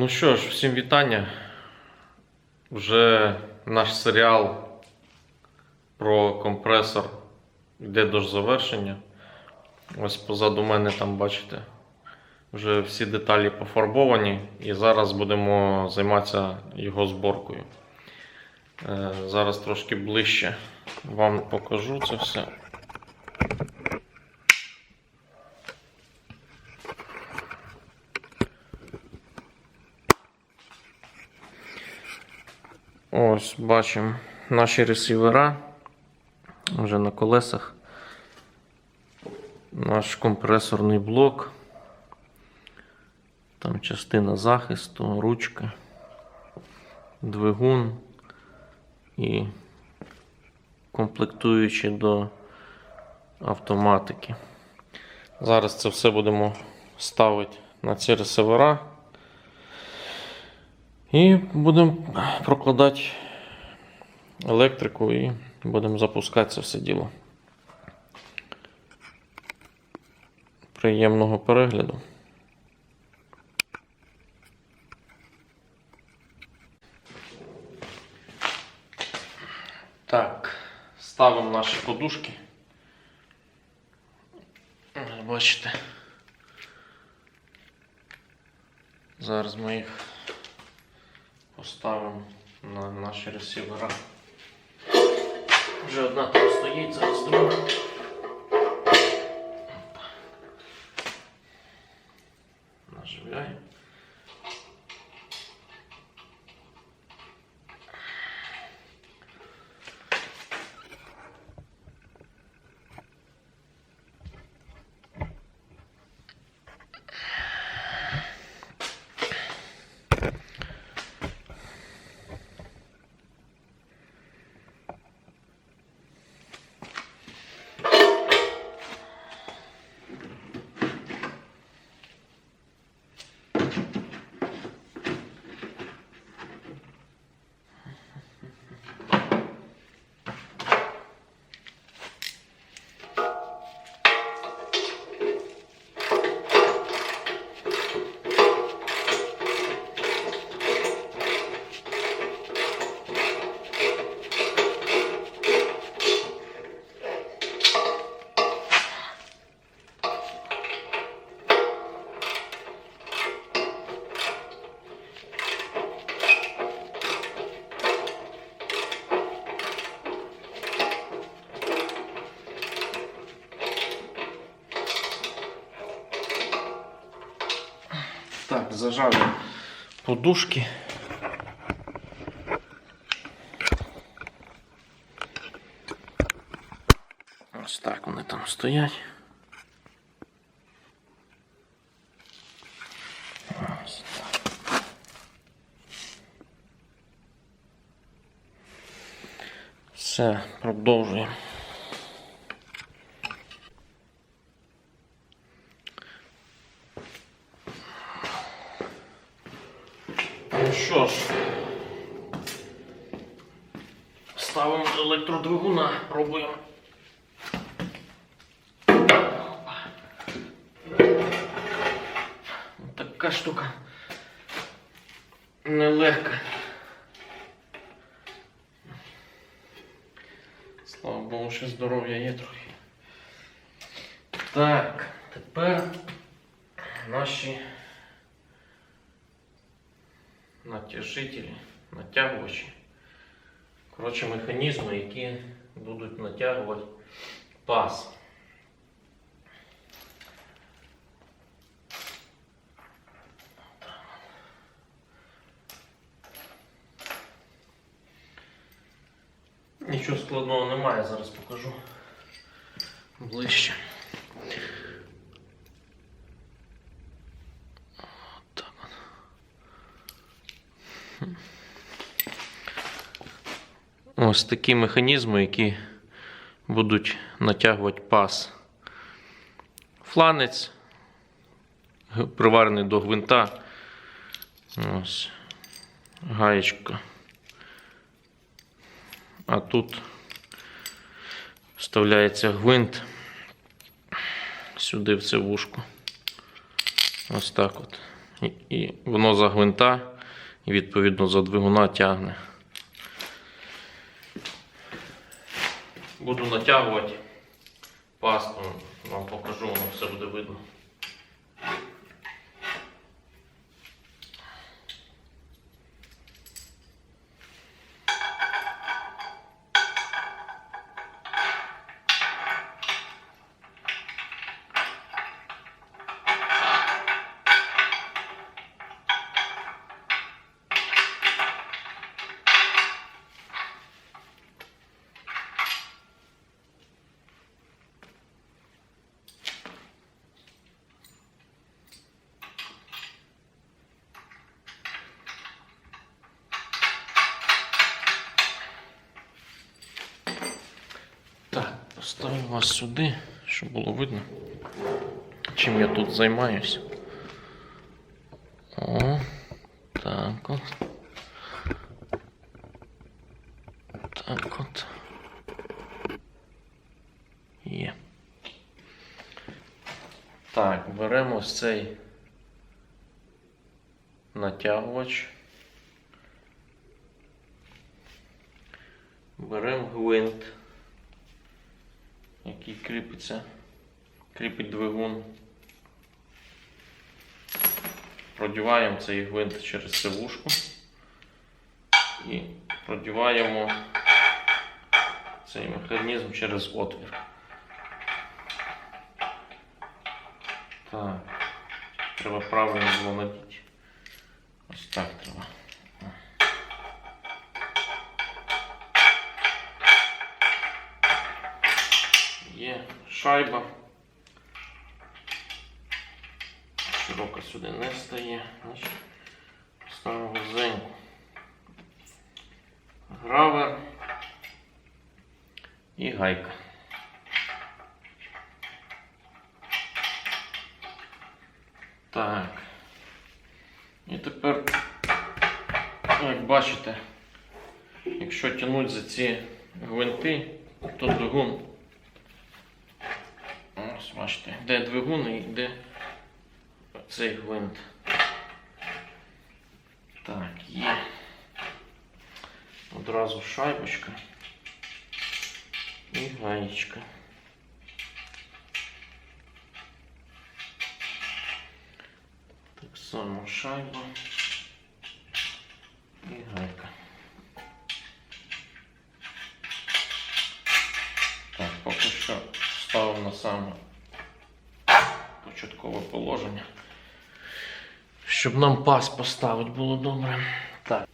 Ну що ж, всім вітання. Вже наш серіал про компресор йде до завершення. Ось позаду мене там бачите. Вже всі деталі пофарбовані, і зараз будемо займатися його зборкою. Е, Зараз трошки ближче вам покажу це все. Ось бачимо наші ресівера вже на колесах. Наш компресорний блок. Там частина захисту, ручка, двигун і комплектуючі до автоматики. Зараз це все будемо ставити на ці ресивера. І будемо прокладати електрику і будемо запускати це все діло. Приємного перегляду. Так, ставимо наші подушки. Бачите. Зараз ми їх поставимо на наші ресівера. Вже одна там стоїть, зараз друга. Зажали подушки. Ось так вони там стоять. Все, продовжуємо. Ну що ж, ставимо електродвигуна, пробуємо. Така штука нелегка. Слава Богу, що здоров'я є трохи. Так, тепер наші натяжителі, натягувачі. Коротше, механізми, які будуть натягувати паз. Нічого складного немає, зараз покажу ближче. Ось такі механізми, які будуть натягувати паз. Фланець, приварений до гвинта. Ось. Гаєчка. А тут вставляється гвинт сюди в це вушко. Ось так от. І, і воно за гвинта, і відповідно за двигуна тягне. Буду натягувати пасту, вам покажу, воно все буде видно. Поставимо вас сюди, щоб було видно, чим я тут займаюсь. О, так от. Так от. Є. Так, беремо ось цей натягувач. Беремо гвинт який кріпиться, кріпить двигун. Продіваємо цей гвинт через сивушку і продіваємо цей механізм через отвір. Так, треба правильно надіти. Ось так треба. Шайба. Широко сюди не стає. Ставимо вузеньку. Гравер і гайка. Так. І тепер, ну, як бачите, якщо тягнути за ці гвинти, то двигун Ось де двигун і де цей гвинт. Так, є. Одразу шайбочка і гаєчка. Так само шайба і гайка. Так, поки що ставив на саме початкове положення. Щоб нам пас поставити було добре. Так.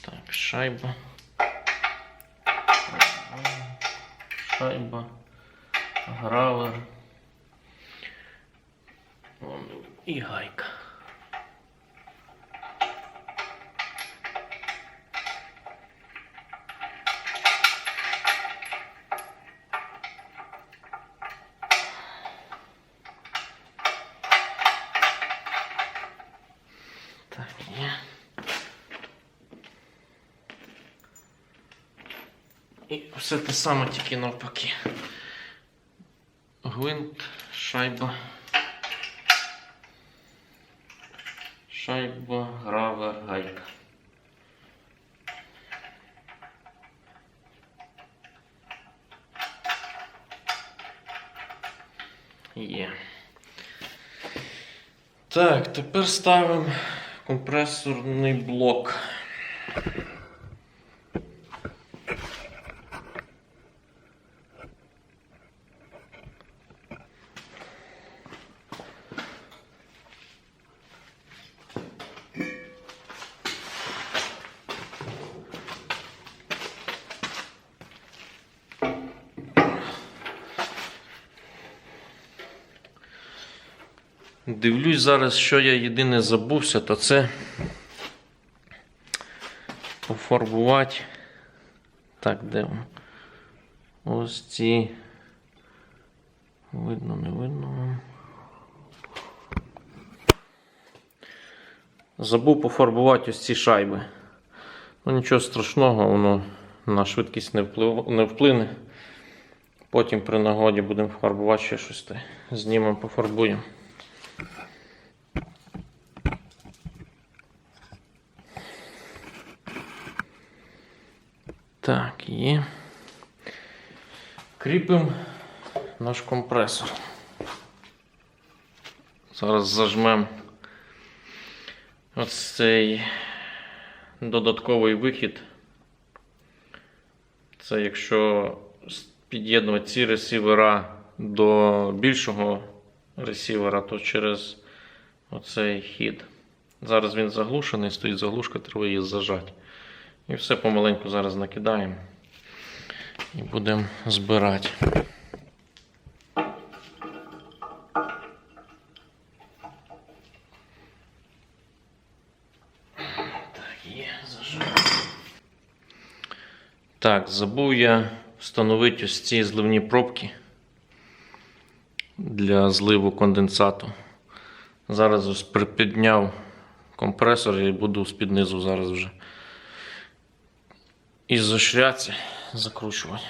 Так, шайба. Шайба. Гравер. І гайка. І все те саме, тільки навпаки. Гвинт, шайба. Шайба, гравер, гайка. Є. Так, тепер ставимо компресорний блок. Дивлюсь зараз, що я єдине забувся, то це пофарбувати. Так, де воно? Ось ці. Видно, не видно. Забув пофарбувати ось ці шайби. Ну нічого страшного, воно на швидкість не, вплив... не вплине. Потім при нагоді будемо фарбувати ще щось. Знімемо, пофарбуємо. Так, і кріпимо наш компресор. Зараз зажмемо ось цей додатковий вихід. Це якщо під'єднувати ці ресівера до більшого ресівера, то через оцей хід. Зараз він заглушений, стоїть заглушка, треба її зажати. І все помаленьку зараз накидаємо і будемо збирати. Так, забув я встановити ось ці зливні пробки для зливу конденсату. Зараз ось припідняв компресор і буду з-під низу зараз вже ізошляці закручувати.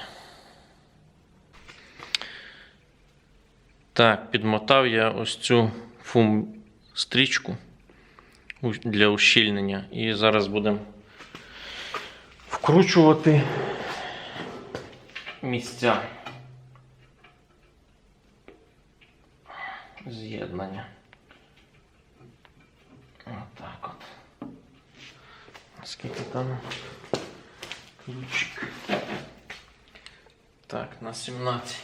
Так, підмотав я ось цю фум стрічку для ущільнення. І зараз будемо вкручувати місця з'єднання. Отак от. Скільки там ключик? Так, на 17.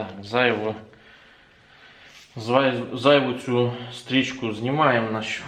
Так, зайву, зай- зайву цю стрічку знімаємо на що.